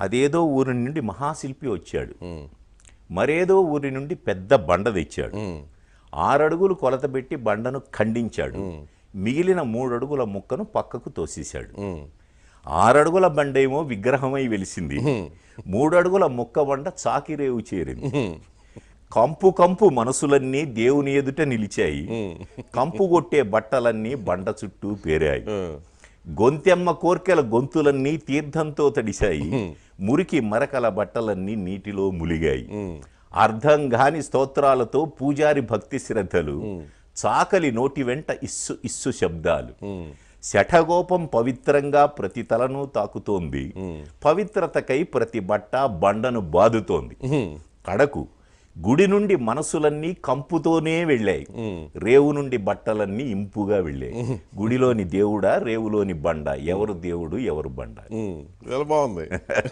అదేదో ఊరి నుండి మహాశిల్పి వచ్చాడు. మరేదో ఊరి నుండి పెద్ద బండ తెచ్చాడు. ఆరడుగులు కొలత పెట్టి బండను ఖండించాడు. మిగిలిన మూడడుగుల ముక్కను పక్కకు తోసేశాడు. ఆరడుగుల బండేమో విగ్రహమై వెలిసింది. మూడడుగుల ముక్క బండ చాకిరేవు చేరింది. కంపు కంపు మనసులన్నీ దేవుని ఎదుట నిలిచాయి. కంపు కొట్టే బట్టలన్నీ బండ చుట్టూ పేరాయి. గొంతెమ్మ కోర్కెల గొంతులన్నీ తీర్థంతో తడిశాయి. మురికి మరకల బట్టలన్నీ నీటిలో ములిగాయి. అర్థం గాని స్తోత్రాలతో పూజారి భక్తి శ్రద్ధలు చాకలి నోటి వెంట ఇస్సు ఇస్సు శబ్దాలు. శఠగోపం పవిత్రంగా ప్రతి తలను తాకుతోంది. పవిత్రతకై ప్రతి బట్ట బండను బాదుతోంది. కడకు గుడి నుండి మనసులన్నీ కంపుతోనే వెళ్ళాయి. రేవు నుండి బట్టలన్నీ ఇంపుగా వెళ్ళాయి. గుడిలోని దేవుడా రేవులోని బండ? ఎవరు దేవుడు ఎవరు బండ? బాగుంది.